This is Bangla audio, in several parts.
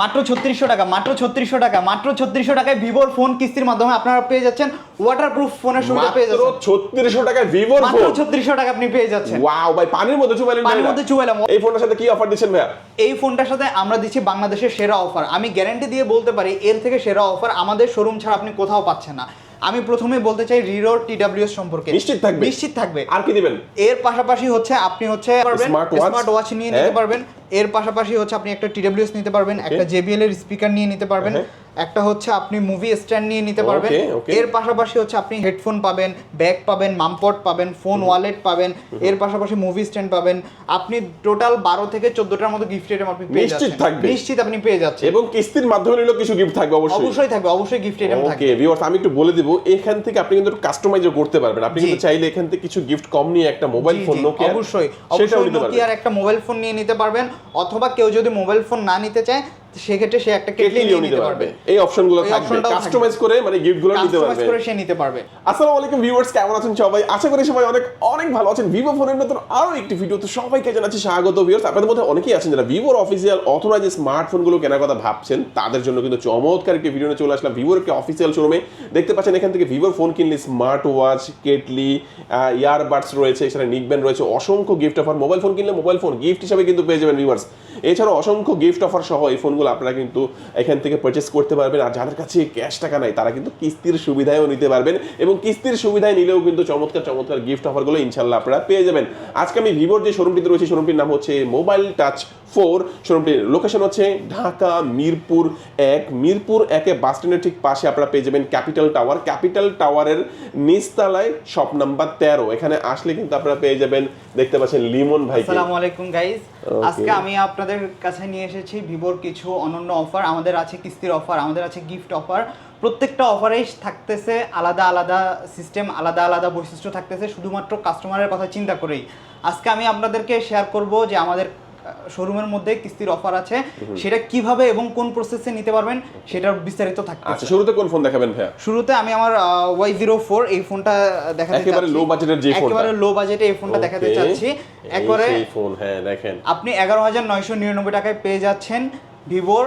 মাত্র ছত্রিশশো টাকা মাত্র ছত্রিশশো টাকা মাত্র ছত্রিশশো টাকায় ভিভোর ফোন কিস্তির মাধ্যমে আপনারা পেয়ে যাচ্ছেন ওয়াটারপ্রুফ ফোনের সুবিধা পেয়ে যাচ্ছেন। ছত্রিশশো টাকায় ভিভোর মাত্র ছত্রিশশো টাকা আপনি পেয়ে যাচ্ছেন। ওয়াও ভাই পানির মধ্যে চুবাইলেন পানির মধ্যে চুবাইলাম। এই ফোনটার সাথে কি অফার দিচ্ছেন ভাইয়া? এই ফোনটার সাথে আমরা দিচ্ছি বাংলাদেশের সেরা অফার আমি গ্যারান্টি দিয়ে বলতে পারি এর থেকে সেরা অফার আমাদের শোরুম ছাড়া আপনি কোথাও পাচ্ছেন না। আমি প্রথমে বলতে চাই রিরো টিডাব্লিউএস সম্পর্কে নিশ্চিত থাকবে? নিশ্চিত থাকবে আর কি দিবেন এর পাশাপাশি হচ্ছে আপনি হচ্ছে? স্মার্ট ওয়াচ নিয়ে নিতে হ্যাঁ। পারবেন এর পাশাপাশি হচ্ছে আপনি একটা টিডাব্লিউএস নিতে পারবেন একটা জেবিএল এর স্পিকার নিয়ে নিতে পারবেন হ্যাঁ। একটা হচ্ছে আপনি মুভি স্ট্যান্ড নিয়ে নিতে পারবেন. এর পাশাপাশি হচ্ছে আপনি হেডফোন পাবেন ব্যাগ পাবেন মামপট পাবেন ফোন ওয়ালেট পাবেন এর পাশাপাশি মুভি স্ট্যান্ড পাবেন। আপনি টোটাল বারো থেকে চোদ্দটার মতো গিফট আইটেম আপনি পেয়ে নিশ্চিত যাচ্ছেন। থাকবে। নিশ্চিত আপনি পেয়ে যাচ্ছেন। এবং কিস্তির মাধ্যমে নিলেও কিছু গিফট থাকবে অবশ্যই। অবশ্যই থাকবে অবশ্যই গিফট আইটেম থাকবে। ওকে ভিউয়ার্স আমি একটু বলে দিব এখান থেকে আপনি কিন্তু কাস্টমাইজও করতে পারবেন। আপনি। কিন্তু চাইলে এখান থেকে কিছু গিফট কম নিয়ে একটা মোবাইল ফোন নোকিয়া অবশ্যই। অবশ্যই নিতে পারবেন। নোকিয়ার একটা মোবাইল ফোন নিয়ে নিতে পারবেন। অথবা কেউ যদি মোবাইল ফোন না নিতে চায় সেক্ষেত্রে সে একটা কেটলি নিয়ে নিতে পারবে। পারবে। এই অপশনগুলো থাকবে। কাস্টমাইজ করে মানে গিফটগুলো নিতে কাস্টমাইজ করে সে নিতে পারবে। আসসালামু আলাইকুম ভিউয়ার্স কেমন আছেন সবাই? আশা করি সবাই অনেক অনেক ভালো আছেন। ভিভো ফোনের নতুন আরও একটি ভিডিও তো সবাইকে জানাচ্ছি স্বাগত ভিউয়ার্স আপনাদের মধ্যে অনেকেই আছেন যারা ভিভোর অফিসিয়াল অথরাইজ স্মার্টফোনগুলো কেনার কথা ভাবছেন তাদের জন্য কিন্তু চমৎকার একটি ভিডিও নিয়ে চলে আসলাম ভিভোর একটি অফিসিয়াল শোরুমে দেখতে পাচ্ছেন এখান থেকে ভিভোর ফোন কিনলে স্মার্ট ওয়াচ কেটলি ইয়ারবাডস রয়েছে এছাড়া নিকব্যান্ড রয়েছে। অসংখ্য গিফট অফার মোবাইল ফোন কিনলে মোবাইল ফোন গিফট হিসাবে কিন্তু পেয়ে যাবেন ভিউয়ার্স এছাড়াও অসংখ্য গিফট অফার সহ এই ফোনগুলো আপনারা কিন্তু এখান থেকে পারচেস করতে পারবেন। আর যাদের কাছে ক্যাশ টাকা নাই তারা কিন্তু কিস্তির সুবিধায়ও নিতে পারবেন এবং কিস্তির সুবিধায় নিলেও কিন্তু চমৎকার চমৎকার গিফট অফারগুলো ইনশাল্লাহ আপনারা পেয়ে যাবেন। আজকে আমি ভিভোর যে শোরুমটিতে রয়েছে শোরুমটির নাম হচ্ছে মোবাইল টাচ ফোর শোরুমটির লোকেশন হচ্ছে ঢাকা মিরপুর এক। মিরপুর একে বাস স্ট্যান্ডের ঠিক পাশে আপনারা পেয়ে যাবেন ক্যাপিটাল টাওয়ার ক্যাপিটাল টাওয়ারের নিচতলায় শপ নাম্বার তেরো। এখানে আসলে কিন্তু আপনারা পেয়ে যাবেন দেখতে পাচ্ছেন লিমন ভাই আসসালামু আলাইকুম গাইস আজকে আমি আপনাদের কাছে নিয়ে এসেছি ভিভোর কিছু অনন্য অফার আমাদের আছে কিস্তির অফার আমাদের আছে গিফট অফার। প্রত্যেকটা অফারেই থাকতেছে আলাদা আলাদা সিস্টেম আলাদা আলাদা বৈশিষ্ট্য থাকতেছে শুধুমাত্র কাস্টমারের কথা চিন্তা করেই। আজকে আমি আপনাদেরকে শেয়ার করব যে আমাদের শোরুমের মধ্যে কিস্তির অফার আছে। সেটা কীভাবে এবং কোন প্রসেসে নিতে পারবেন সেটার বিস্তারিত আচ্ছা থাকছে শুরুতে কোন ফোন দেখাবেন ভাইয়া? শুরুতে আমি আমার ওয়াই জিরো ফোর এই ফোনটা দেখাতে একেবারে চাচ্ছি। low budget-এর যে ফোনটা। একেবারে লো বাজেটে এই ফোনটা দেখাতে চাচ্ছি। এই একবারে সেই ফোন হ্যাঁ দেখেন। আপনি এগারো হাজার নয়শো নিরানব্বই টাকায় পেয়ে যাচ্ছেন। ভিভোর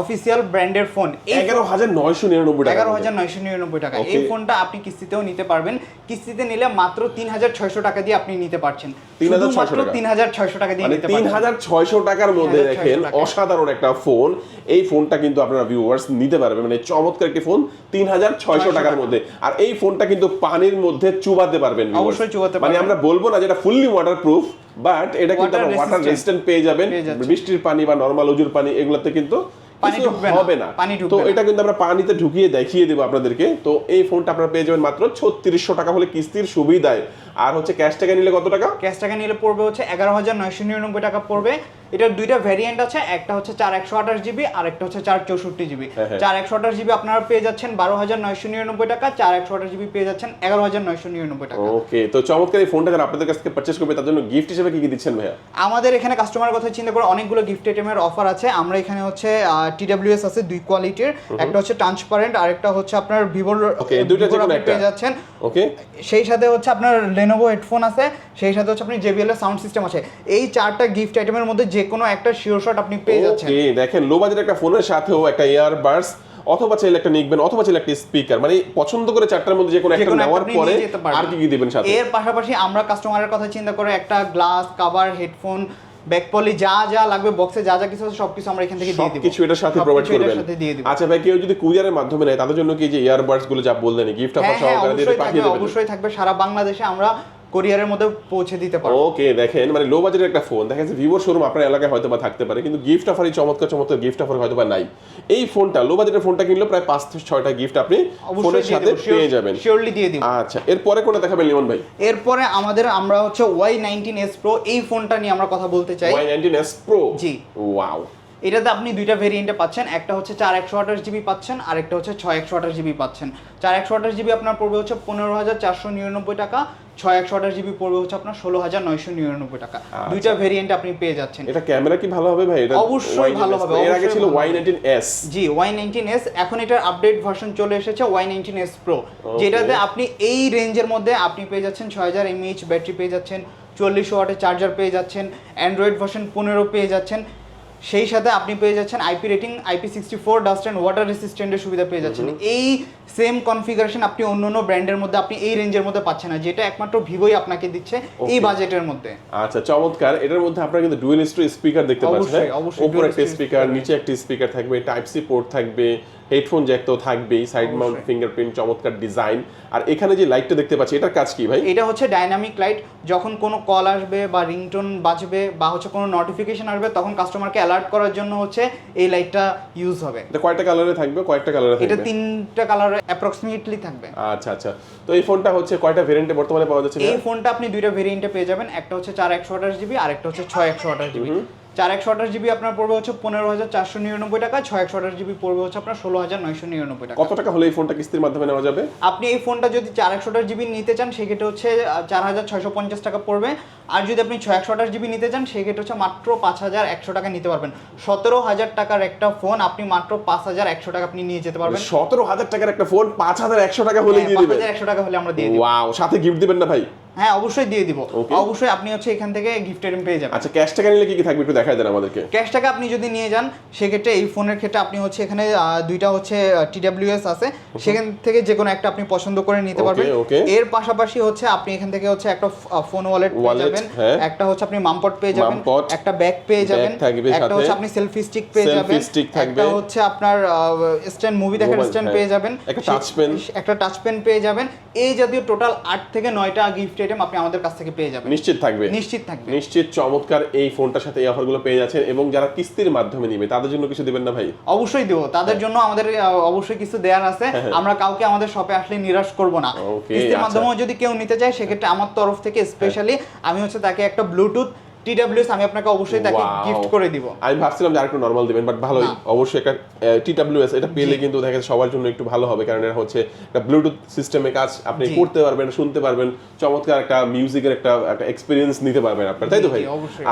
অফিসিয়াল ব্র্যান্ডের ফোন। এগারো হাজার নয়শো নিরানব্বই টাকা এগারো হাজার নয়শো নিরানব্বই টাকা। এই ফোনটা আপনি কিস্তিতেও নিতে পারবেন। কিস্তিতে নিলে মাত্র তিন হাজার ছয়শো টাকা দিয়ে আপনি নিতে পারছেন। 3,600 তিন হাজার ছয়শো টাকা দিয়ে মানে তিন হাজার ছয়শো টাকার মধ্যে দেখেন অসাধারণ একটা ফোন। এই ফোনটা কিন্তু আপনারা ভিউয়ার্স নিতে পারবেন। মানে চমৎকার একটি ফোন তিন হাজার ছয়শো টাকার মধ্যে। আর এই ফোনটা কিন্তু পানির মধ্যে চুবাতে পারবেন অবশ্যই চুবাতে মানে আমরা বলব না যেটা ফুললি ওয়াটার প্রুফ বাট এটা কিন্তু ওয়াটার রেজিস্ট্যান্ট পেয়ে যাবেন। বৃষ্টির পানি বা নর্মাল উজুর পানি এগুলোতে কিন্তু পানি ঢুকবে হবে না। পানি তো এটা কিন্তু আমরা পানিতে ঢুকিয়ে দেখিয়ে দেবো আপনাদেরকে। তো এই ফোনটা আপনারা পেয়ে যাবেন মাত্র ছত্রিশশো টাকা হলে কিস্তির সুবিধায়। আর হচ্ছে ক্যাশ টাকা নিলে কত টাকা? ক্যাশ টাকা নিলে পড়বে হচ্ছে এগারো হাজার নয়শো নিরানব্বই টাকা পড়বে। এটার দুইটা ভ্যারিয়েন্ট আছে একটা হচ্ছে চার একশো আঠাশ জিবি আর একটা হচ্ছে চার চৌষট্টি জিবি। হ্যাঁ, হ্যাঁ। চার একশো আঠাশ জিবি আপনারা পেয়ে যাচ্ছেন বারো হাজার নয়শো নিরানব্বই টাকা চার একশো আঠাশ জিবি পেয়ে যাচ্ছেন এগারো হাজার নয়শো নিরানব্বই টাকা। ওকে তো চমৎকার এই ফোনটা যারা আপনাদের কাছ থেকে পারচেস করবে তার জন্য গিফট হিসেবে কি কি দিচ্ছেন ভাইয়া? আমাদের এখানে কাস্টমার কথা চিন্তা করে অনেকগুলো গিফট আইটেমের অফার আছে। আমরা এখানে হচ্ছে টিডাব্লিউএস আছে দুই কোয়ালিটির একটা হচ্ছে ট্রান্সপারেন্ট আর একটা হচ্ছে আপনার ভিভোর Okay, দুইটা যে কোনো একটা। পেয়ে যাচ্ছেন। ওকে সেই সাথে হচ্ছে আপনার লেনোভো হেডফোন আছে সেই সাথে হচ্ছে আপনি জেবিএল এর সাউন্ড সিস্টেম আছে। এই চারটা গিফট আইটেমের মধ্যে যে কোনো একটা শিওর শট আপনি পেয়ে যাচ্ছেন। ওকে দেখেন লো বাজেট একটা ফোনের সাথেও একটা ইয়ারবাডস অথবা চাইলে একটা নিকবেন অথবা চাইলে একটা স্পিকার মানে পছন্দ করে চারটার মধ্যে যে কোনো একটা নেওয়ার পরে। আর কি কি দিবেন সাথে? এর পাশাপাশি আমরা কাস্টমারের কথা চিন্তা করে একটা গ্লাস কভার হেডফোন ব্যাকপলি যা যা লাগবে বক্সে যা যা কিছু আছে সবকিছু আমরা এখান থেকে দিয়ে দিব। কিছু এটার সাথে প্রোভাইড করবেন। সাথে দিয়ে দিব। আচ্ছা ভাই কেউ যদি কুরিয়ারের মাধ্যমে নেয় তাদের জন্য কি যে ইয়ারবাডসগুলো যা বললেন গিফট অফার হ্যাঁ হ্যাঁ সহকারে দিয়ে পাঠিয়ে দেবেন? অবশ্যই থাকবে। সারা বাংলাদেশে আমরা কোরিয়ারের মধ্যে পৌঁছে দিতে পারব ওকে দেখেন মানে লো বাজেটের একটা ফোন দেখা যাচ্ছে ভিভোর শোরুম আপনার এলাকায় হয়তো বা থাকতে পারে কিন্তু গিফট অফারই চমৎকার চমৎকার গিফট অফার হয়তো বা নাই। এই ফোনটা লো বাজেটের ফোনটা কিনলে প্রায় পাঁচ থেকে ছয়টা গিফট আপনি ফোনের সাথে পেয়ে যাবেন। শিওরলি দিয়ে দিব। আচ্ছা এরপরে কোনটা দেখাবেন লিমন ভাই? এরপরে আমাদের আমরা হচ্ছে ওয়াই নাইনটিন এস প্রো এই ফোনটা নিয়ে আমরা কথা বলতে চাই। Y nineteen S pro G. Wow এটাতে আপনি দুইটা ভেরিয়েন্টে পাচ্ছেন একটা হচ্ছে চার একশো আঠাশ জিবি পাচ্ছেন আর একটা হচ্ছে ছয় একশো আঠাশ জিবি পাচ্ছেন। চার একশো আঠাশ জিবি আপনার পড়বে হচ্ছে পনেরো হাজার চারশো নিরানব্বই টাকা ছয় একশো আঠাশ জিবি পড়বে হচ্ছে আপনার ষোলো হাজার নয়শো নিরানব্বই টাকা। দুইটা ভেরিয়েন্ট আপনি পেয়ে যাচ্ছেন। এটা ক্যামেরা কি ভালো হবে ভাই? এটা অবশ্যই ভালো হবে, এর আগে ছিল Y nineteen S G Y nineteen S এখন এটার আপডেট ভার্সন চলে এসেছে ওয়াই নাইনটিন এস প্রো যেটাতে আপনি এই রেঞ্জের মধ্যে আপনি পেয়ে যাচ্ছেন ছয় হাজার এমএইচ ব্যাটারি পেয়ে যাচ্ছেন চল্লিশ ওয়াটের চার্জার পেয়ে যাচ্ছেন অ্যান্ড্রয়েড ভার্সন পনেরো পেয়ে যাচ্ছেন সেই সাথে আপনি পেয়ে যাচ্ছেন IP rating IP sixty four dust and water রেসিস্ট্যান্টের সুবিধা পেয়ে যাচ্ছেন। এই সেম কনফিগারেশন আপনি অন্য অন্য ব্র্যান্ডের মধ্যে আপনি এই রেঞ্জের মধ্যে পাচ্ছেন না যেটা একমাত্র ভিভোই আপনাকে দিচ্ছে এই বাজেটের মধ্যে। আচ্ছা চমৎকার। এটার মধ্যে আপনারা কিন্তু ডুয়েল স্টোর স্পিকার দেখতে পাচ্ছেন হ্যাঁ? উপরে একটা স্পিকার নিচে একটা স্পিকার থাকবে টাইপ সি পোর্ট থাকবে হেডফোন জ্যাক তো থাকবেই সাইড মাউন্ট। ফিঙ্গারপ্রিন্ট চমৎকার ডিজাইন আর এখানে যে লাইটটা দেখতে পাচ্ছি এটার কাজ কি ভাই? এটা হচ্ছে ডাইনামিক লাইট যখন কোনো কল আসবে বা রিংটোন বাজবে বা হচ্ছে কোনো নোটিফিকেশন আসবে তখন কাস্টমারকে অ্যালার্ট করার জন্য হচ্ছে এই লাইটটা ইউজ হবে। এটা কয়টা কালারে থাকবে কয়টা কালারে থাকবে। এটা তিনটা কালারে অ্যাপ্রক্সিমেটলি থাকবে। আচ্ছা আচ্ছা। তো এই ফোনটা হচ্ছে কয়টা ভেরিয়েন্টে বর্তমানে পাওয়া যাচ্ছে এই ফোনটা আপনি দুইটা ভেরিয়েন্টে পেয়ে যাবেন একটা হচ্ছে চার একশো আঠাশ জিবি আর একটা হচ্ছে ছয় একশো আঠাশ জিবি চার একশো আঠাশ জিবি আপনার পড়বে হচ্ছে পনেরো হাজার চারশো নিরানব্বই টাকা ছয় একশো আঠাশ জিবি পড়বে হচ্ছে আপনার ষোলো হাজার নয়শো নিরানব্বই টাকা। কত টাকা হলে এই ফোনটা কিস্তির মাধ্যমে নেওয়া যাবে? আপনি এই ফোনটা যদি চার একশো আঠাশ জিবি নিতে চান সেক্ষেত্রে হচ্ছে চার হাজার ছয়শো পঞ্চাশ টাকা পড়বে। আর যদি আপনি ছয় একশো আঠাশ জিবি নিতে চান সেক্ষেত্রে হচ্ছে মাত্র পাঁচ হাজার একশো টাকা নিতে পারবেন। সতেরো হাজার টাকার একটা ফোন আপনি মাত্র পাঁচ হাজার একশো টাকা আপনি নিয়ে যেতে পারবেন। সতেরো হাজার টাকার একটা ফোন পাঁচ হাজার একশো টাকা হলে দিয়ে পাঁচ একশো টাকা হলে আমরা দিয়ে দিব। ওয়াও সাথে গিফট দিবেন না ভাই? হ্যাঁ অবশ্যই দিয়ে দিব। অবশ্যই আপনি হচ্ছে এখান থেকে গিফট আইটেম পেয়ে যাবেন। আচ্ছা ক্যাশ টাকা নিলে কি কি থাকবে একটু দেখাই দেন আমাদেরকে? ক্যাশ টাকা আপনি যদি নিয়ে যান সেক্ষেত্রে এই ফোনের ক্ষেত্রে আপনি হচ্ছে এখানে দুইটা হচ্ছে টিডাব্লিউএস আছে। সেখান থেকে যে কোনো একটা আপনি পছন্দ করে নিতে পারবেন। এর পাশাপাশি হচ্ছে আপনি এখান থেকে হচ্ছে একটা ফোন ওয়ালেট পেয়ে যাবেন। হ্যাঁ। একটা হচ্ছে আপনি মামপট পেয়ে যাবেন। একটা ব্যাগ পেয়ে যাবেন। একটা হচ্ছে আপনি সেলফি স্টিক পেয়ে যাবেন। একটা হচ্ছে আপনার স্ট্যান্ড মুভি দেখার স্ট্যান্ড হ্যাঁ। পেয়ে যাবেন। একটা touch pen। একটা টাচ পেন পেয়ে যাবেন। এই জাতীয় টোটাল আট থেকে নয়টা গিফট আইটেম আপনি আমাদের কাছ থেকে পেয়ে যাবেন। নিশ্চিত থাকবে। নিশ্চিত থাকবে। নিশ্চিত চমৎকার এই ফোনটার সাথে এই অফারগুলো পেয়ে যাচ্ছেন এবং যারা কিস্তির মাধ্যমে নিবে তাদের জন্য কিছু দিবেন না ভাই? অবশ্যই দেবো। তাদের জন্য আমাদের অবশ্যই কিছু দেওয়ার আছে। আমরা কাউকে আমাদের শপে আসলে নিরাশ করব না। কিস্তির মাধ্যমে যদি কেউ নিতে চায় সেক্ষেত্রে আমার তরফ থেকে স্পেশালি আমি হচ্ছে তাকে একটা ব্লুটুথ টিডাব্লিউএস আমি আপনাকে অবশ্যই তাকে গিফট করে দিব। আমি ভাবছিলাম যে আরেকটু নর্মাল দিবেন বাট ভালোই। অবশ্যই একটা টিডাব্লিউএস এটা পেলে কিন্তু দেখা যাচ্ছে সবার জন্য একটু ভালো হবে কারণ এটা হচ্ছে একটা ব্লুটুথ সিস্টেমে কাজ আপনি করতে পারবেন শুনতে পারবেন চমৎকার একটা মিউজিকের একটা একটা এক্সপিরিয়েন্স নিতে পারবেন আপনার তাই তো ভাই?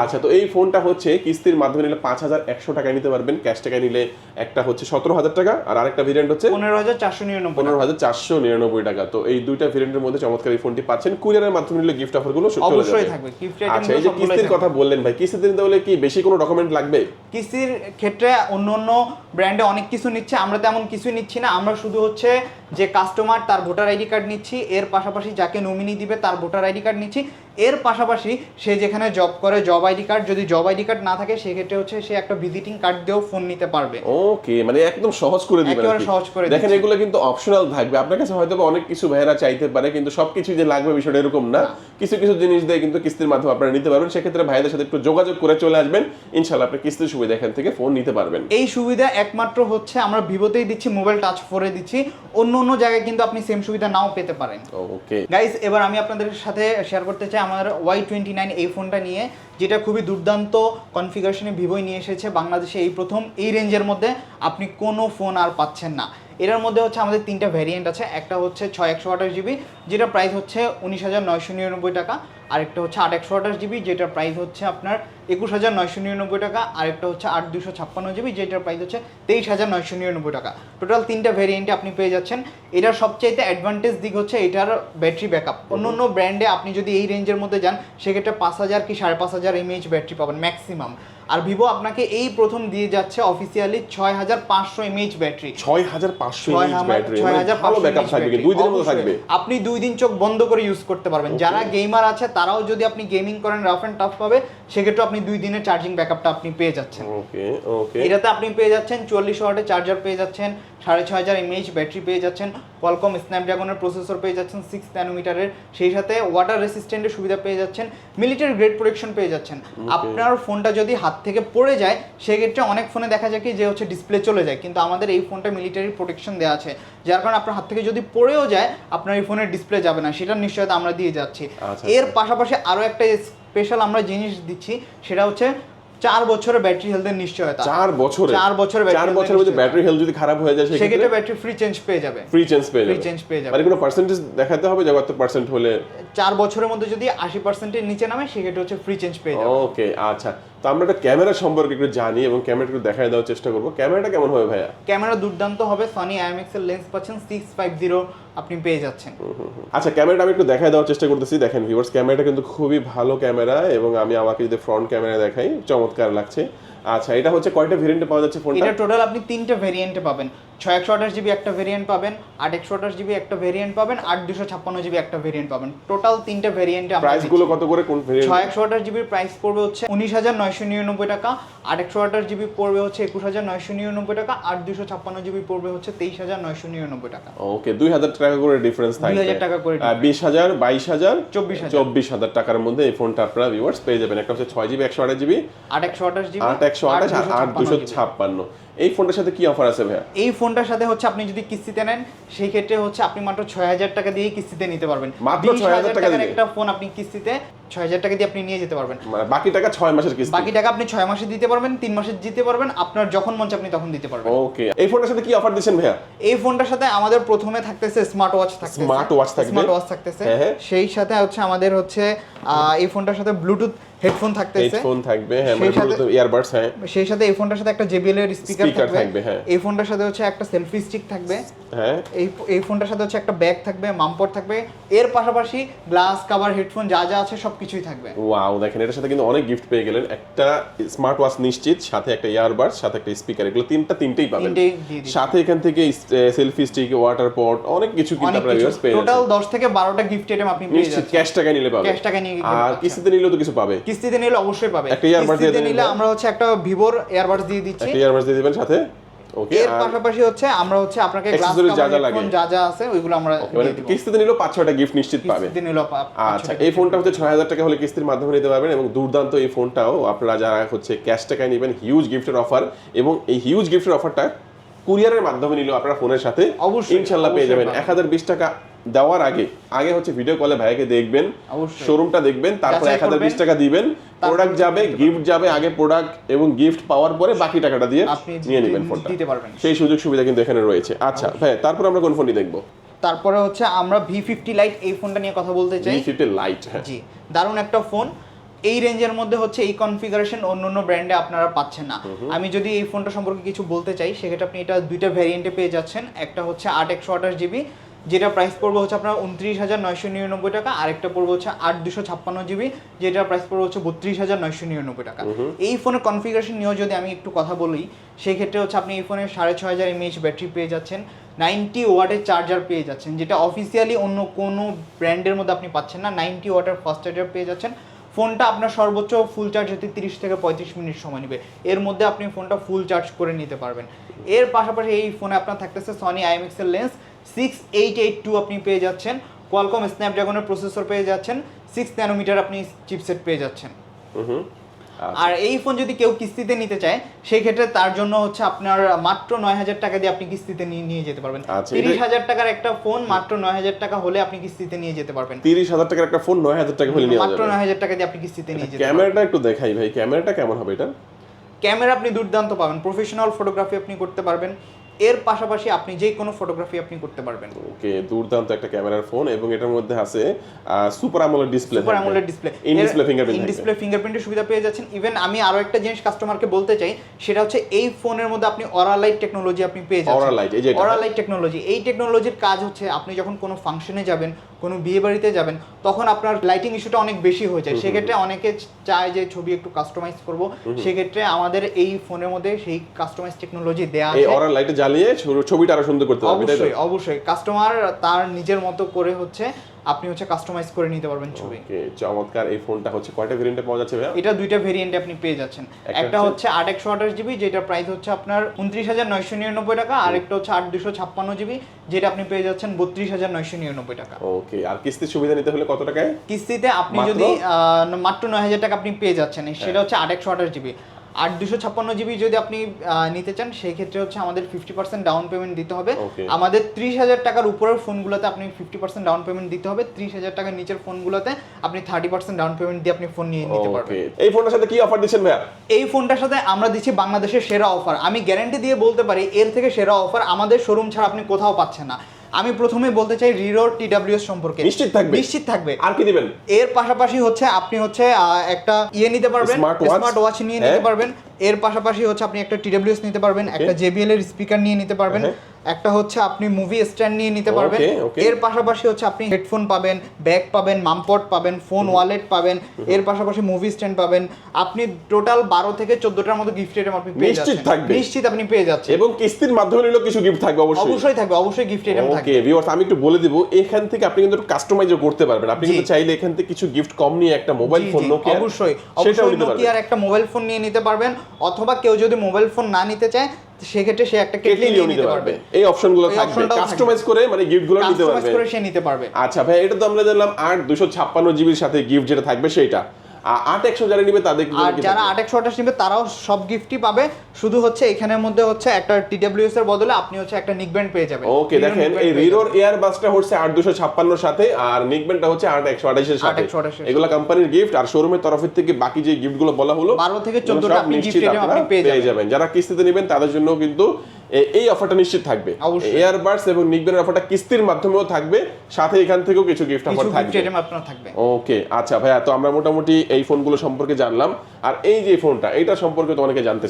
আচ্ছা তো এই ফোনটা হচ্ছে কিস্তির মাধ্যমে নিলে পাঁচ হাজার একশো টাকায় নিতে পারবেন ক্যাশ টাকায় নিলে একটা হচ্ছে সতেরো হাজার টাকা আর আরেকটা ভেরিয়েন্ট হচ্ছে পনেরো হাজার চারশো নিরানব্বই পনেরো হাজার চারশো নিরানব্বই টাকা। তো এই দুইটা ভেরিয়েন্টের মধ্যে চমৎকার এই ফোনটি পাচ্ছেন। কুরিয়ারের মাধ্যমে নিলে গিফট অফারগুলো অবশ্যই থাকবে। গিফট আচ্ছা এই যে কিস্তির কথা বললেন ভাই। কিস্তিতে নিতে হলে কি বেশি কোনো ডকুমেন্ট লাগবে? কিস্তির ক্ষেত্রে অন্য অন্য ব্র্যান্ডে অনেক কিছু নিচ্ছে আমরা তেমন কিছু নিচ্ছি না আমরা শুধু হচ্ছে যে কাস্টমার তার ভোটার আইডি কার্ড নিচ্ছি এর পাশাপাশি যাকে নমিনি দিবে তার ভোটার আইডি কার্ড নিচ্ছি এর পাশাপাশি সে যেখানে জব করে জব আইডি কার্ড যদি জব আইডি কার্ড না থাকে সেক্ষেত্রে হচ্ছে সে একটা ভিজিটিং কার্ড দিয়েও ফোন নিতে পারবে। ওকে মানে একদম সহজ করে দিবেন একেবারে সহজ করে দেখেন। এগুলো কিন্তু অপশনাল থাকবে। আপনার কাছে হয়তো অনেক কিছু ভাইয়েরা চাইতে পারে কিন্তু সবকিছু যে লাগবে বিষয়টা এরকম না। কিছু কিছু জিনিস দিয়ে কিন্তু কিস্তির মাধ্যমে আপনারা নিতে পারবেন। সেক্ষেত্রে ভাইদের সাথে একটু যোগাযোগ করে চলে আসবেন। ইনশাল্লাহ আপনি কিস্তির সুবিধা এখান থেকে ফোন নিতে পারবেন। এই সুবিধা একমাত্র হচ্ছে আমরা ভিভোতেই দিচ্ছি মোবাইল টাচ ফোরে দিচ্ছি। অন্য অন্য জায়গায় কিন্তু আপনি সেম সুবিধা নাও পেতে পারেন। ওকে গাইস এবার আমি আপনাদের সাথে শেয়ার করতে চাই আমার ওয়াই টোয়েন্টি নাইন এই ফোনটা নিয়ে। যেটা খুবই দুর্দান্ত কনফিগারেশনে ভিভোই নিয়ে এসেছে। বাংলাদেশে এই প্রথম এই রেঞ্জের মধ্যে আপনি কোনো ফোন আর পাচ্ছেন না। এটার মধ্যে হচ্ছে আমাদের তিনটা ভ্যারিয়েন্ট আছে। একটা হচ্ছে ছয় একশো আঠাশ জিবি যেটা প্রাইস হচ্ছে উনিশ হাজার নয়শো নিরানব্বই টাকা। আরেকটা হচ্ছে আট একশো আঠাশ জিবি যেটার প্রাইস হচ্ছে আপনার একুশ হাজার নয়শো নিরানব্বই টাকা। আরেকটা হচ্ছে আট দুশো ছাপ্পান্ন জিবি যেটার প্রাইস হচ্ছে তেইশ হাজার নয়শো নিরানব্বই টাকা। টোটাল তিনটা ভ্যারিয়েন্টে আপনি পেয়ে যাচ্ছেন। এটার সবচাইতে অ্যাডভান্টেজ দিক হচ্ছে এটার ব্যাটারি ব্যাকআপ অন্য অন্য ব্র্যান্ডে আপনি যদি এই রেঞ্জের মধ্যে যান, সেক্ষেত্রে পাঁচ হাজার কি সাড়ে পাঁচ হাজার এমএইচ ব্যাটারি পাবেন ম্যাক্সিমাম। আর ভিভো আপনাকে এই প্রথম দিয়ে যাচ্ছে অফিসিয়ালি ছয় হাজার পাঁচশো এমএইচ ব্যাটারি ছয় হাজার পাঁচশো ছয় ব্যাটারি ছয় হাজার ভালো ব্যাকআপ থাকবে দুই দিনের মতো থাকবে। আপনি দুই দিন চোখ বন্ধ করে ইউজ করতে পারবেন। যারা গেমার আছে তারাও যদি আপনি গেমিং করেন রাফ অ্যান্ড টাফ পাবে সেক্ষেত্রে আপনি দুই দিনের চার্জিং ব্যাকআপটা আপনি পেয়ে যাচ্ছেন। ওকে ওকে এটাতে আপনি পেয়ে যাচ্ছেন চল্লিশ ওয়াটের চার্জার পেয়ে যাচ্ছেন সাড়ে ছয় হাজার এমএইচ ব্যাটারি পেয়ে যাচ্ছেন কলকম স্ন্যাপড্রাগনের প্রসেসর পেয়ে যাচ্ছেন সিক্স ন্যানোমিটারের সেই সাথে ওয়াটার রেসিস্ট্যান্টের সুবিধা পেয়ে যাচ্ছেন মিলিটারি গ্রেড প্রোটেকশন পেয়ে যাচ্ছেন। আপনার ফোনটা যদি হাত থেকে পড়ে যায় সেক্ষেত্রে অনেক ফোনে দেখা যায় কি যে হচ্ছে ডিসপ্লে চলে যায়। কিন্তু আমাদের এই ফোনটা মিলিটারি প্রোটেকশন দেওয়া আছে। যার কারণে আপনার হাত থেকে যদি পড়েও যায় আপনার এই ফোনের ডিসপ্লে যাবে না। সেটার নিশ্চয়তা আমরা দিয়ে যাচ্ছি। আচ্ছা, এর পাশাপাশি আরও একটা স্পেশাল আমরা জিনিস দিচ্ছি সেটা হচ্ছে চার বছরের ব্যাটারি হেলথের নিশ্চয়তা। চার বছরে চার বছরের চার বছরের মধ্যে ব্যাটারি হেলথ যদি খারাপ হয়ে যায় সেক্ষেত্রে ব্যাটারি ফ্রি চেঞ্জ পেয়ে যাবে। ফ্রি চেঞ্জ পেয়ে যাবে। change পেয়ে যাবে। মানে কোনো পার্সেন্টেজ দেখাতে হবে যে কত পার্সেন্ট হলে? চার বছরের মধ্যে যদি আশি পার্সেন্টের নিচে নামে সেক্ষেত্রে হচ্ছে ফ্রি চেঞ্জ পেয়ে যাবে। ওকে আচ্ছা। তো আমরা একটা ক্যামেরা সম্পর্কে একটু জানি এবং ক্যামেরা একটু দেখায় দেওয়ার চেষ্টা করব। ক্যামেরাটা কেমন হবে ভাইয়া? ক্যামেরা দুর্দান্ত হবে সনি আইএমএক্স এর লেন্স পাচ্ছেন সিক্স ফাইভ জিরো আপনি পেয়ে যাচ্ছেন। আচ্ছা ক্যামেরাটা আমি একটু দেখায় দেওয়ার চেষ্টা করতেছি। দেখেন ভিউয়ার্স ক্যামেরাটা কিন্তু খুবই ভালো ক্যামেরা এবং আমি আমাকে যদি ফ্রন্ট ক্যামেরা দেখাই চমৎকার লাগছে। আচ্ছা এটা হচ্ছে কয়টা ভেরিয়েন্টে পাওয়া যাচ্ছে ফোনটা এটা টোটাল আপনি তিনটা ভেরিয়েন্টে পাবেন। ছয় একশো আঠাশ জিবি একটা ভেরিয়েন্ট পাবেন আট একশো আঠাশ জিবি একটা ভেরিয়েন্ট পাবেন আট দুশো ছাপ্পান্ন জিবি একটা ভেরিয়েন্ট পাবেন। টোটাল তিনটা ভেরিয়েন্টে প্রাইসগুলো কত করে কোন ভেরিয়েন্ট ছয় একশো আঠাশ জিবির প্রাইস পড়বে হচ্ছে উনিশ হাজার নয়শো নিরানব্বই টাকা আট একশো আঠাশ জিবি পড়বে হচ্ছে একুশ হাজার নয়শো নিরানব্বই টাকা আট দুশো ছাপ্পান্ন জিবি পড়বে হচ্ছে তেইশ হাজার নয়শো নিরানব্বই টাকা। ওকে দুই হাজার টাকা করে ডিফারেন্স থাকবে। 2000 টাকা করে বিশ হাজার বাইশ হাজার 24,000 চব্বিশ হাজার টাকার মধ্যে এই ফোনটা আপনারা ভিউয়ার্স পেয়ে যাবেন। একটা হচ্ছে ছয় জিবি একশো আঠাশ জিবি আট একশো আঠাশ জিবি আট একশো আঠাশ আট দুশো ছাপ্পান্ন। এই ফোনটার সাথে কি অফার আছে ভাইয়া? এই ফোনটার সাথে হচ্ছে আপনি যদি কিস্তিতে নেন সেই ক্ষেত্রে হচ্ছে আপনি মাত্র ছয় হাজার টাকা দিয়ে কিস্তিতে নিতে পারবেন। মাত্র ছয় হাজার টাকা টাকার একটা ফোন আপনি কিস্তিতে ছয় হাজার টাকা দিয়ে আপনি নিয়ে যেতে পারবেন। মানে বাকি টাকা ছয় মাসের কিস্তি। বাকি টাকা আপনি ছয় মাসে দিতে পারবেন তিন মাসে দিতে পারবেন আপনার যখন মন চায় আপনি তখন দিতে পারবেন। ওকে এই ফোনটার সাথে কি অফার দিচ্ছেন ভাইয়া? এই ফোনটার সাথে আমাদের প্রথমে থাকতেছে স্মার্ট ওয়াচ থাকতেছে। Smart watch থাকবে। স্মার্ট ওয়াচ থাকতেছে। হ্যাঁ, হ্যাঁ। সেই সাথে হচ্ছে আমাদের হচ্ছে এই ফোনটার সাথে ব্লুটুথ হেডফোন থাকতেছে। হেডফোন থাকবে হ্যাঁ সেই সাথে- ইয়ারবাডস হ্যাঁ। সেই সাথে এই ফোনটার সাথে একটা জেবিএল এর স্পিকার থাকবে। হ্যাঁ। এই ফোনটার সাথে হচ্ছে একটা সেলফি স্টিক থাকবে। হ্যাঁ। এই এই ফোনটার সাথে হচ্ছে একটা ব্যাগ থাকবে মামপট থাকবে। এর পাশাপাশি গ্লাস কভার হেডফোন যা যা আছে সবকিছুই থাকবে। ওয়াও দেখেন এটার সাথে কিন্তু অনেক গিফট পেয়ে গেলেন। একটা স্মার্ট ওয়াচ নিশ্চিত সাথে একটা ইয়ারবাডস সাথে একটা স্পিকার এগুলো তিনটা তিনটেই পাবেন। সাথে এখান থেকে সেলফি স্টিক ওয়াটার পট অনেক কিছু কিন্তু আপনারা viewers পেয়ে টোটাল যাচ্ছেন। দশ থেকে বারোটা গিফট আইটেম আপনি পেয়ে যাচ্ছেন। ক্যাশ টাকা নিলে পাবে। Cash টাকায় নিয়ে আর কিস্তিতে নিলেও তো কিছু পাবে। কিস্তিতে নিলে অবশ্যই পাবে। একটা earbuds দিয়ে নিলে আমরা হচ্ছে একটা ভিভোর এয়ারবাডস দিয়ে দিচ্ছি। একটা ইয়ারবাডস দিয়ে দিবেন সাথে। এর পাশাপাশি হচ্ছে আমরা হচ্ছে আপনাকে গ্লাস যা যা আছে ওইগুলো আমরা মানে কিস্তিতে নিলেও পাঁচ ছয়টা গিফট নিশ্চিত পাবে কিস্তিতে নিলেও আচ্ছা এই ফোনটা হচ্ছে ছয় হাজার টাকা হলে কিস্তির মাধ্যমে নিতে পারবেন এবং দুর্দান্ত এই ফোনটাও আপনারা যারা হচ্ছে ক্যাশ টাকায় নেবেন হিউজ গিফটের অফার এবং এই হিউজ গিফটের অফারটা কুরিয়ারের মাধ্যমে নিলেও আপনারা ফোনের সাথে অবশ্যই, ইনশাল্লাহ পেয়ে যাবেন। পাবেন। এক হাজার বিশ টাকা দেওয়ার আগে আগে হচ্ছে ভিডিও কলে ভাইকে দেখবেন। শোরুমটা দেখবেন তারপরে এক হাজার বিশ টাকা দিবেন প্রোডাক্ট যাবে গিফট যাবে আগে প্রোডাক্ট এবং গিফট পাওয়ার পরে বাকি টাকাটা দিয়ে নিয়ে নেবেন ফোনটা সেই সুযোগ সুবিধা কিন্তু এখানে রয়েছে। আচ্ছা ভাই তারপর আমরা কোন ফোনটি দেখব? তারপরে হচ্ছে আমরা ভি ফিফটি লাইট এই ফোনটা নিয়ে কথা বলতে চাই। ফিফটি লাইট হ্যাঁ। জি দারুণ একটা ফোন এই রেঞ্জের মধ্যে হচ্ছে এই কনফিগারেশন অন্য অন্য ব্র্যান্ডে আপনারা পাচ্ছেন না। আমি যদি এই ফোনটা সম্পর্কে কিছু বলতে চাই সেক্ষেত্রে আপনি এটা দুইটা ভ্যারিয়েন্টে পেয়ে যাচ্ছেন। একটা হচ্ছে আট একশো আঠাশ জিবি যেটা প্রাইস পড়বে হচ্ছে আপনার উনত্রিশ হাজার নয়শো নিরানব্বই টাকা আরেকটা পড়বে হচ্ছে আট দুশো ছাপ্পান্ন জিবি যেটা প্রাইস পড়বে হচ্ছে বত্রিশ হাজার নয়শো নিরানব্বই টাকা। এই ফোনের কনফিগারেশন নিয়েও যদি আমি একটু কথা বলি সেই ক্ষেত্রে হচ্ছে আপনি এই ফোনে সাড়ে ছয় হাজার এমএইচ ব্যাটারি পেয়ে যাচ্ছেন নাইনটি ওয়াটের চার্জার পেয়ে যাচ্ছেন যেটা অফিসিয়ালি অন্য কোনো ব্র্যান্ডের মধ্যে আপনি পাচ্ছেন না নাইনটি ওয়াটের ফাস্ট চার্জার পেয়ে যাচ্ছেন। ফোনটা আপনার সর্বোচ্চ ফুল চার্জ হতে তিরিশ থেকে পঁয়ত্রিশ মিনিট সময় নেবে। এর মধ্যে আপনি ফোনটা ফুল চার্জ করে নিতে পারবেন। এর পাশাপাশি এই ফোনে আপনার থাকতেছে Sony আইএমএক্সের lens six eight eight two আপনি পেয়ে যাচ্ছেন। কোয়ালকম স্ন্যাপড্রাগনের প্রসেসর পেয়ে যাচ্ছেন। সিক্স ন্যানোমিটার আপনি চিপসেট পেয়ে যাচ্ছেন। আর এই ফোন যদি কেউ কিস্তিতে নিতে চায় সেই ক্ষেত্রে তার জন্য হচ্ছে আপনার মাত্র নয় হাজার টাকা দিয়ে আপনি কিস্তিতে নিয়ে যেতে পারবেন। আচ্ছা, তিরিশ হাজার টাকার একটা ফোন মাত্র নয় হাজার টাকা হলে আপনি কিস্তিতে নিয়ে যেতে পারবেন। তিরিশ হাজার টাকার একটা ফোন নয় হাজার টাকা হলে নিয়ে মাত্র নয় হাজার টাকা দিয়ে আপনি কিস্তিতে নিয়ে যেতে পারবেন। ক্যামেরাটা একটু দেখাই ভাই ক্যামেরাটা কেমন হবে এটা? ক্যামেরা আপনি দুর্দান্ত পাবেন। প্রফেশনাল ফটোগ্রাফি আপনি করতে পারবেন। এর পাশাপাশি আপনি যে কোনো ফটোগ্রাফি আপনি করতে পারবেন। ওকে দুর্দান্ত একটা ক্যামেরার ফোন এবং এটার মধ্যে আছে super AMOLED display super AMOLED display in display fingerprint in display ফিঙ্গারপ্রিন্টের সুবিধা পেয়ে যাচ্ছেন। ইভেন আমি আরও একটা জিনিস কাস্টমারকে বলতে চাই সেটা হচ্ছে এই ফোনের মধ্যে আপনি অরা লাইট টেকনোলজি আপনি পেয়ে যাচ্ছেন। অরা লাইট এই যে অরা লাইট টেকনোলজি এই টেকনোলজির কাজ হচ্ছে আপনি যখন কোনো ফাংশনে যাবেন কোনো বিয়ে বাড়িতে যাবেন তখন আপনার লাইটিং ইস্যুটা অনেক বেশি হয়ে যায়। সেক্ষেত্রে অনেকে চায় যে ছবি একটু কাস্টমাইজ করব। সেক্ষেত্রে আমাদের এই ফোনের মধ্যে সেই কাস্টমাইজ টেকনোলজি দেয়া আছে। অরা লাইটে জ্বালিয়ে ছবি- ছবিটা আরও সুন্দর করতে পারবে অবশ্যই অবশ্যই। কাস্টমার তার নিজের মতো করে হচ্ছে আপনি হচ্ছে কাস্টমাইজ করে নিতে পারবেন ছবি। ওকে চমৎকার এই ফোনটা হচ্ছে কয়টা ভেরিয়েন্টে পাওয়া যাচ্ছে ভাইয়া? এটা দুইটা ভেরিয়েন্টে আপনি পেয়ে যাচ্ছেন। একটা হচ্ছে- আট একশো আঠাশ জিবি যেটা প্রাইস হচ্ছে আপনার উনত্রিশ হাজার নয়শো নিরানব্বই টাকা আর একটা হচ্ছে আট দুশো ছাপ্পান্ন জিবি যেটা আপনি পেয়ে যাচ্ছেন বত্রিশ হাজার নয়শো নিরানব্বই টাকা। ওকে আর কিস্তির সুবিধা নিতে হলে কত টাকায়? কিস্তিতে আপনি যদি মাত্র নয় হাজার টাকা আপনি পেয়ে যাচ্ছেন সেটা হচ্ছে আট একশো আঠাশ জিবি আট দুশো ছাপ্পান্ন জিবি যদি আপনি নিতে চান সেই ক্ষেত্রে হচ্ছে আমাদের ফিফটি পার্সেন্ট ডাউন পেমেন্ট দিতে হবে। আমাদের ত্রিশ হাজার টাকার উপরের ফোনগুলোতে আপনি ফিফটি পার্সেন্ট ডাউন পেমেন্ট দিতে হবে। ত্রিশ হাজার টাকার নিচের ফোনগুলোতে আপনি থার্টি পার্সেন্ট ডাউন পেমেন্ট দিয়ে আপনি ফোন নিয়ে নিতে পারবেন। এই ফোনটার সাথে কি অফার দিচ্ছেন ভাইয়া? এই ফোনটার সাথে আমরা দিচ্ছি বাংলাদেশের সেরা অফার আমি গ্যারান্টি দিয়ে বলতে পারি এর থেকে সেরা অফার আমাদের শোরুম ছাড়া আপনি কোথাও পাচ্ছেন না। আমি প্রথমে বলতে চাই রিরো টিডাব্লিউএস সম্পর্কে। নিশ্চিত থাকবে? নিশ্চিত থাকবে। আর কি দিবেন? এর পাশাপাশি হচ্ছে আপনি হচ্ছে আহ, একটা ইয়ে নিতে পারবেন স্মার্ট ওয়াচ নিয়ে নিতে হ্যাঁ। পারবেন। এর পাশাপাশি হচ্ছে আপনি একটা টিডাব্লিউএস নিতে পারবেন একটা জেবিএল এর স্পিকার নিয়ে নিতে পারবেন। হ্যাঁ। একটা হচ্ছে আপনি মুভি স্ট্যান্ড নিয়ে নিতে পারবেন. এর পাশাপাশি হচ্ছে আপনি হেডফোন পাবেন ব্যাগ পাবেন মামপট পাবেন ফোন ওয়ালেট পাবেন এর পাশাপাশি মুভি স্ট্যান্ড পাবেন। আপনি টোটাল বারো থেকে চোদ্দটার মতো গিফট আইটেম আপনি পেয়ে নিশ্চিত যাচ্ছেন। থাকবে। নিশ্চিত আপনি পেয়ে যাচ্ছেন। এবং কিস্তির মাধ্যমে নিলেও কিছু গিফট থাকবে অবশ্যই। অবশ্যই থাকবে অবশ্যই গিফট আইটেম থাকবে। ওকে ভিউয়ার্স আমি একটু বলে দিব এখান থেকে আপনি কিন্তু একটু কাস্টমাইজও করতে পারবেন। আপনি। কিন্তু চাইলে এখান থেকে কিছু গিফট কম নিয়ে একটা মোবাইল ফোন নোকিয়া অবশ্যই। অবশ্যই নোকিয়ার একটা মোবাইল ফোন নিয়ে নিতে পারবেন অথবা কেউ যদি মোবাইল ফোন না নিতে চায় সেক্ষেত্রে সে একটা কেটলি নিয়ে নিতে পারবে। এই অপশনগুলো থাকবে। কাস্টমাইজ করে মানে গিফটগুলো নিতে কাস্টমাইজ পারবে। করে সে নিতে পারবে। আচ্ছা ভাই এটা তো আমরা জানলাম আট দুশো ছাপ্পান্ন জিবির সাথে গিফট যেটা থাকবে সেটা আর আট একশো যারা নিবে তাদের আর যারা আট একশো আঠাশ নিবে তারাও সব গিফটই পাবে। শুধু হচ্ছে এখানের মধ্যে হচ্ছে একটা টিডব্লিউএস এর বদলে আপনি হচ্ছে একটা নিকব্যান্ড পেয়ে যাবেন। ওকে দেখেন এই রিরোর এয়ার বাসটা হচ্ছে আট দুশো ছাপ্পান্নর সাথে আর নিকবেনটা হচ্ছে আট একশো আঠাশের সাথে। 828 এগুলো কোম্পানির গিফট আর শোরুমের তরফের থেকে বাকি যে গিফটগুলো বলা হলো 12 থেকে এগুলো 14 টা সব আপনি পেয়ে যাবেন। যারা কিস্তিতে নেবেন তাদের জন্য কিন্তু এই অফারটা নিশ্চিত থাকবে। এয়ারবাডস এবং নিকবেনের অফারটা কিস্তির মাধ্যমেও থাকবে সাথে এখান থেকেও কিছু গিফট অফার থাকবে। আইটেম আপনার থাকবে। ওকে আচ্ছা ভাইয়া তো আমরা মোটামুটি এই ফোনগুলো সম্পর্কে জানলাম। আর এই যে ফোনটা এটা সম্পর্কে তো অনেকে জানতে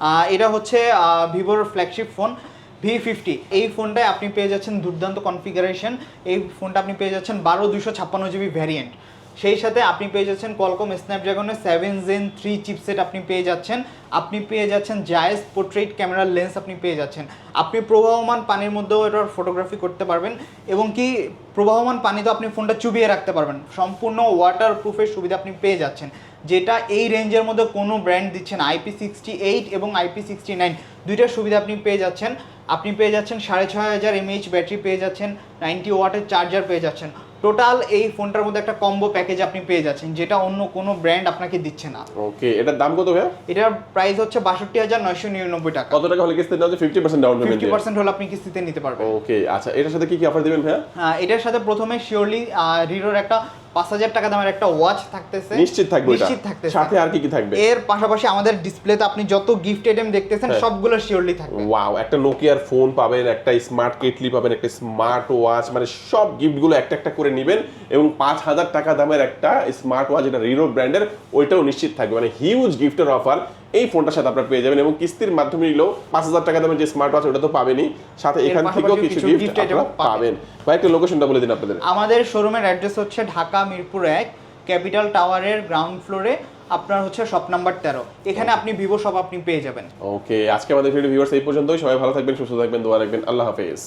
আহ, এটা হচ্ছে ভিভোর ফ্ল্যাগশিপ ফোন ভি ফিফটি এই ফোনটায় আপনি পেয়ে যাচ্ছেন দুর্দান্ত কনফিগারেশন এই ফোনটা আপনি পেয়ে যাচ্ছেন বারো দুশো ছাপ্পান্ন জিবি ভ্যারিয়েন্ট সেই সাথে আপনি পেয়ে যাচ্ছেন কলকম স্ন্যাপড্রাগনের সেভেন জেন থ্রি চিপসেট আপনি পেয়ে যাচ্ছেন। আপনি পেয়ে যাচ্ছেন জায়েজ পোর্ট্রেট ক্যামেরার লেন্স আপনি পেয়ে যাচ্ছেন। আপনি প্রবাহমান পানির মধ্যেও এটার ফটোগ্রাফি করতে পারবেন এবং কি প্রবাহমান পানিতে আপনি ফোনটা চুবিয়ে রাখতে পারবেন। সম্পূর্ণ ওয়াটার প্রুফের সুবিধা আপনি পেয়ে যাচ্ছেন। যেটা এই রেঞ্জের মধ্যে কোনো ব্র্যান্ড দিচ্ছে না। আইপি সিক্সটি এইট এবং আইপি সিক্সটি নাইন দুইটার সুবিধা আপনি পেয়ে যাচ্ছেন। আপনি পেয়ে যাচ্ছেন সাড়ে ছয় হাজার এমএইচ ব্যাটারি পেয়ে যাচ্ছেন নাইনটি ওয়াটের চার্জার পেয়ে যাচ্ছেন। টোটাল এই ফোনটার মধ্যে একটা কম্বো প্যাকেজ আপনি পেয়ে যাচ্ছেন যেটা অন্য কোনো ব্র্যান্ড আপনাকে দিচ্ছে না। ওকে এটার দাম কত ভাই এটার প্রাইস হচ্ছে বাষট্টি হাজার নয়শো নিরানব্বই টাকা। কত টাকা হলে কিস্তিতে নেওয়া যায়? Fifty percent down fifty payment percent হলে আপনি কিস্তিতে নিতে পারবেন। ওকে আচ্ছা এটার সাথে কি কি অফার দিবেন ভাইয়া? এটার সাথে প্রথমে শিওরলি রিরোর একটা পাঁচ হাজার টাকা দামের একটা ওয়াচ থাকতেছে। নিশ্চিত থাকবে নিশ্চিত থাকতেছে। সাথে আর কি কি থাকবে? এর পাশাপাশি আমাদের ডিসপ্লেতে আপনি যত গিফট আইটেম দেখতেছেন হ্যাঁ। সবগুলো শিওরলি থাকবে। ওয়াও একটা নোকিয়ার ফোন পাবেন একটা স্মার্ট কেটলি পাবেন একটা স্মার্ট ওয়াচ মানে সব গিফটগুলো একটা একটা করে নেবেন এবং পাঁচ হাজার টাকা দামের একটা স্মার্ট ওয়াচ যেটা রিরো ব্র্যান্ডের ওইটাও নিশ্চিত থাকবে। মানে হিউজ গিফটের অফার এই ফোনটার সাথে আপনারা পেয়ে যাবেন এবং কিস্তির মাধ্যমে নিলেও পাঁচ হাজার টাকা দামের যে স্মার্ট ওয়াচ ওটা তো পাবেনই। সাথে এখান থেকেও কিছু গিফট আপনারা। পাবেন। ভাই একটা লোকেশনটা বলে দিন আপনাদের। আমাদের শোরুমের অ্যাড্রেস হচ্ছে ঢাকা মিরপুর এক ক্যাপিটাল টাওয়ারের গ্রাউন্ড ফ্লোরে আপনার হচ্ছে শপ নাম্বার তেরো। এখানে আপনি ভিভো শপ আপনি পেয়ে যাবেন। ওকে আজকে আমাদের ভিডিও ভিউয়ার্স এই পর্যন্তই। সবাই ভালো থাকবেন সুস্থ থাকবেন দোয়া রাখবেন। আল্লাহ হাফেজ।